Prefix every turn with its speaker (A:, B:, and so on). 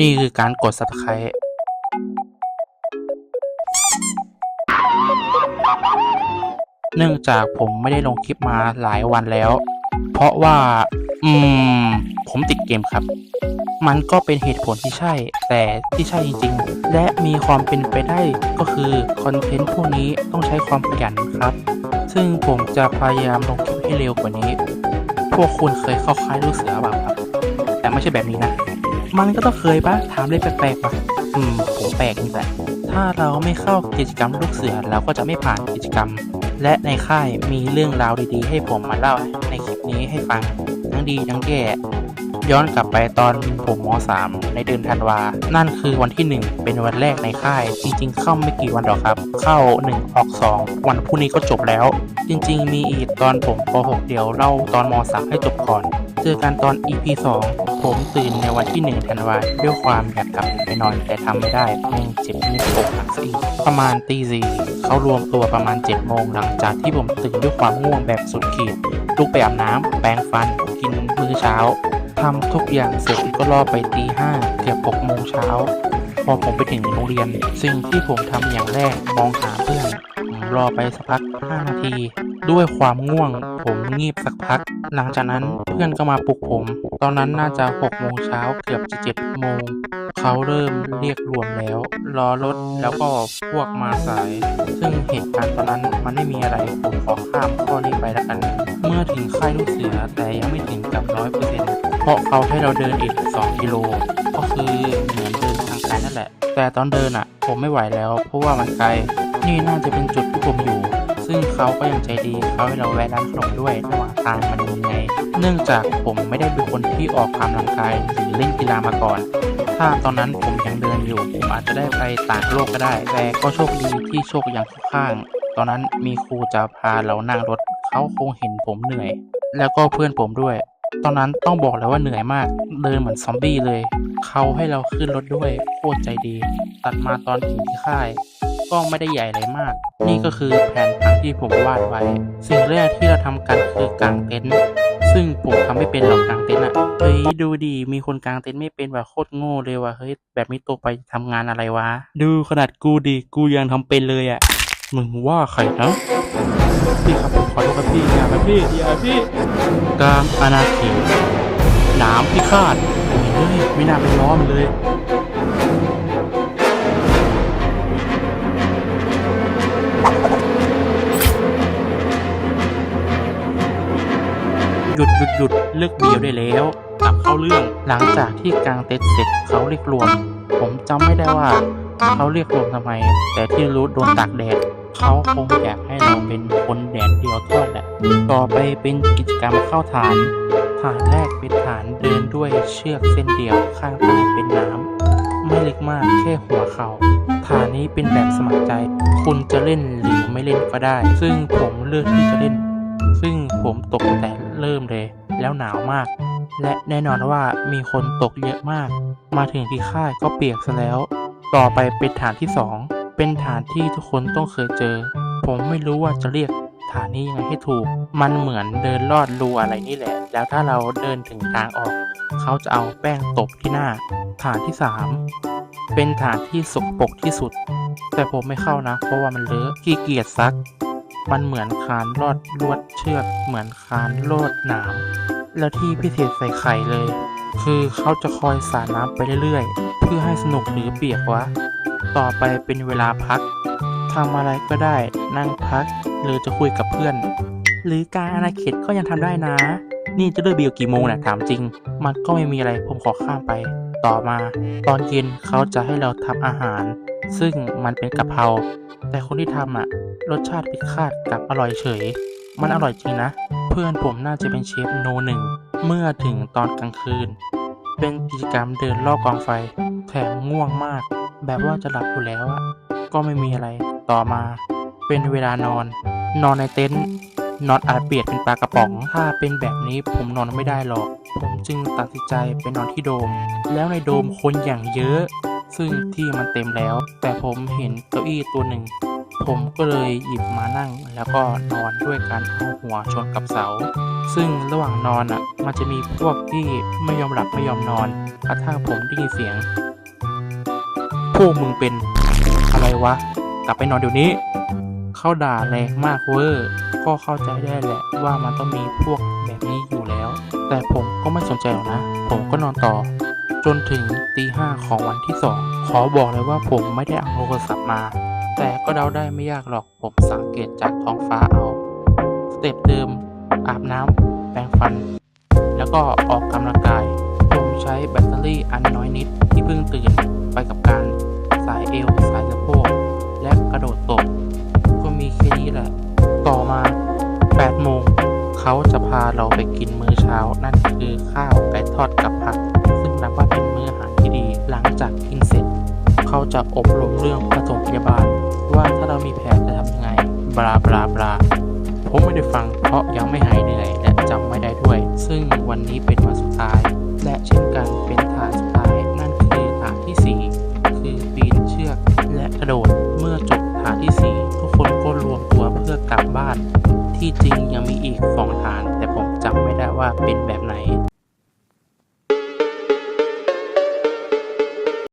A: นี่คือการกด subscribe เนื่องจากผมไม่ได้ลงคลิปมาหลายวันแล้ว เพราะว่า อืม ผมติดเกมครับ มันก็เป็นเหตุผลที่ใช่ แต่ที่ใช่จริงๆ และมีความเป็นไปได้ก็คือคอนเทนต์พวกนี้ต้องใช้ความขยันครับ ซึ่งผมจะพยายามลงคลิปให้เร็วกว่านี้ พวกคุณเคยเข้าค่ายลูกเสือเปล่าครับ แต่ไม่ใช่แบบนี้นะ มันก็ต้องเคยปะถามเลยแปลกๆปะอืมผมแปลกจริงแต่ถ้าเราไม่เข้ากิจกรรมลูกเสือเราก็จะไม่ผ่านกิจกรรม และในค่ายมีเรื่องราวดีๆ ให้ผมมาเล่าในคลิปนี้ให้ฟัง ทั้งดีทั้งแย่ย้อนกลับไปตอนผมม .3 ในเดือนธันวา นั่นคือวันที่ 1 เป็นวันแรกในค่าย จริง ๆ เข้าไม่กี่วันหรอกครับ เข้า 1 ออก 2 วันพรุ่งนี้ก็จบแล้ว จริง ๆ มีอีกตอนผมป .6 เดี๋ยวเล่าตอนม .3 ให้จบก่อน เจอกันตอน EP 2 ผมตื่นในวันที่ 1 ธันวาด้วยความอยากกลับไปนอนแต่ทำไม่ได้แม่งเจ็บนิ้วโปกหลังซะอีกประมาณตีสี่เขารวมตัวประมาณ7โมงหลังจากที่ผมตื่นด้วยความง่วงแบบสุดขีดลุกไปอาบน้ำแปรงฟัน กินมื้อเช้าทำทุกอย่างเสร็จก็รอไปตีห้าเกือบหกโมงเช้า พอผมไปถึงโรงเรียน สิ่งที่ผมทำอย่างแรกมองหาเพื่อน รอไปสักพัก 5 นาที ด้วยความง่วง ผมงีบสักพัก หลังจากนั้นเพื่อนก็มาปลุกผม ตอนนั้นน่าจะ 6 โมงเช้าเกือบจะ7โมง เขาเริ่มเรียกรวมแล้วรอรถแล้วก็พวกมาสาย ซึ่งเหตุการณ์ตอนนั้นมันไม่มีอะไรผมขอข้ามข้อนี้ไปแล้วกัน เมื่อถึงค่ายลูกเสือแต่ยังไม่ถึงกับร้อยเปอร์เซ็นต์เพราะเขาให้เราเดินอีก 2 กิโล ก็คือเหมือนเดินทางไกลนั่นแหละ แต่ตอนเดินอะ ผมไม่ไหวแล้วเพราะว่ามันไกล นี่น่าจะเป็นจุดที่ผมอยู่ ซึ่งเขาก็ยังใจดีเขาให้เราแวะร้านขนมด้วยระหว่างทางมันยังไง เนื่องจากผมไม่ได้เป็นคนที่ออกกำลังกายหรือเล่นกีฬามาก่อน ถ้าตอนนั้นผมยังเดินอยู่ ผมอาจจะได้ไปต่างโลกก็ได้ แต่ก็โชคดีที่โชคยังเข้าข้าง ตอนนั้นมีครูจะพาเรานั่งรถ เขาคงเห็นผมเหนื่อย แล้วก็เพื่อนผมด้วย ตอนนั้นต้องบอกเลยว่าเหนื่อยมาก เดินเหมือนซอมบี้เลย เขาให้เราขึ้นรถด้วยโคตรใจดี ตัดมาตอนถึงที่ค่าย ก็ไม่ได้ใหญ่อะไรมาก นี่ก็คือแผนผังที่ผมวาดไว้ สิ่งแรกที่เราทำกันคือกางเต็นท์ซึ่งผมทำไม่เป็นหรอกกางเต็นท์อะเฮ้ยดูดีมีคนกางเต็นท์ไม่เป็นว่ะโคตรโง่เลยว่ะเฮ้ยแบบนี้ตัวไปทำงานอะไรวะ ดูขนาดกูดิกูยังทำเป็นเลยอะมึงว่าใครนะพี่ครับผมขอโทษครับพี่อย่าครับพี่อย่าพี่กลางอาณาเขตหนามพิฆาตเฮ้ยไม่น่าไปล้อมเลย หยุดหยุดหยุดเลิกเบียวได้แล้วกลับเข้าเรื่องหลังจากที่กลางเต็นท์เสร็จเขาเรียกรวม ผมจำไม่ได้ว่าเขาเรียกรวมทำไม แต่ที่รู้โดนตากแดดเขาคงอยากให้เราเป็นคนแดดเดียวทอดแหละ ต่อไปเป็นกิจกรรมเข้าฐาน ฐานแรกเป็นฐานเดินด้วยเชือกเส้นเดียวข้างใต้เป็นน้ำไม่เล็กมากแค่หัวเขา่าฐานนี้เป็นแบบสมัครใจ คุณจะเล่นหรือไม่เล่นก็ได้ ซึ่งผมเลือกที่จะเล่น ซึ่งผมตกแต่เริ่มเลย แล้วหนาวมาก และแน่นอนว่ามีคนตกเยอะมาก มาถึงที่ค่ายก็เปียกซะแล้ว ต่อไปเป็นฐานที่สองเป็นฐานที่ทุกคนต้องเคยเจอ ผมไม่รู้ว่าจะเรียกฐานนี้ยังไงให้ถูก มันเหมือนเดินลอดรูอะไรนี่แหละ แล้วถ้าเราเดินถึงทางออก เขาจะเอาแป้งตบที่หน้า ฐานที่สามเป็นฐานที่สกปรกที่สุด แต่ผมไม่เข้านะ เพราะว่ามันเลอะขี้เกียจซัก มันเหมือนคานลอดลวดเชือก เหมือนคานโลดหนาม แล้วที่พิเศษใส่ไข่เลย คือเขาจะคอยสาดน้ำไปเรื่อยๆ เพื่อให้สนุกหรือเปียกวะ ต่อไปเป็นเวลาพักทำอะไรก็ได้นั่งพัก หรือจะคุยกับเพื่อน หรือการอาณาเขตก็ยังทำได้นะ นี่จะเลิกเบียวกี่โมงนะถามจริง มันก็ไม่มีอะไรผมขอข้ามไป ต่อมา ตอนเย็นเขาจะให้เราทำอาหาร ซึ่งมันเป็นกะเพรา แต่คนที่ทำอะรสชาติผิดคาดกับอร่อยเฉย มันอร่อยจริงนะ เพื่อนผมน่าจะเป็นเชฟโนหนึ่งเมื่อถึงตอนกลางคืน เป็นกิจกรรมเดินรอบกองไฟ แถมง่วงมาก แบบว่าจะหลับอยู่แล้วอะก็ไม่มีอะไรต่อมา เป็นเวลานอน นอนในเต็นท์นอนอาจเปียกเป็นปลากระป๋อง ถ้าเป็นแบบนี้ผมนอนไม่ได้หรอก ผมจึงตัดสินใจไปนอนที่โดม แล้วในโดมคนอย่างเยอะ ซึ่งที่มันเต็มแล้ว แต่ผมเห็นเก้าอี้ตัวหนึ่ง ผมก็เลยหยิบมานั่ง แล้วก็นอนด้วยการเอาหัวชนกับเสา ซึ่งระหว่างนอนอะ มันจะมีพวกที่ไม่ยอมหลับไม่ยอมนอนกระทั่งผมได้ยินเสียง พวกมึงเป็นอะไรวะ กลับไปนอนเดี๋ยวนี้ เขาด่าแรงมากเวอร์ก็เข้าใจได้แหละว่ามันต้องมีพวกแบบนี้อยู่แล้ว แต่ผมก็ไม่สนใจหรอกนะ ผมก็นอนต่อ จนถึงตีห้าของวันที่สองขอบอกเลยว่าผมไม่ได้เอาโทรศัพท์มา แต่ก็เดาได้ไม่ยากหรอกผมสังเกตจากท้องฟ้าเอา สเต็ปเดิม อาบน้ำแปรงฟัน แล้วก็ออกกำลังกาย ผมใช้แบตเตอรี่อันน้อยนิดที่เพิ่งตื่นไปกับการสายเอวสายสะโพกและกระโดดตบก็มีแค่นี้แหละ ต่อมา8โมงเขาจะพาเราไปกินมื้อเช้านั่นคือข้าวไก่ทอดกับผักซ นับว่าเป็นมื้ออาหารที่ดีหลังจากกินเสร็จ เขาจะอบรมเรื่องปฐมพยาบาล ว่าถ้าเรามีแผลจะทำยังไงบลาบลาบลาผมไม่ได้ฟังเพราะยังไม่หายเหนื่อยและจำไม่ได้ด้วย ซึ่งวันนี้เป็นวันสุดท้าย และเช่นกันเป็นฐานสุดท้ายนั่นคือฐานที่ 4 คือปีนเชือกและกระโดดเมื่อจบฐานที่ 4 ทุกคนก็รวมตัวเพื่อกลับบ้าน ที่จริงยังมีอีกสองฐาน แต่ผมจำไม่ได้ว่าเป็นแบบไหน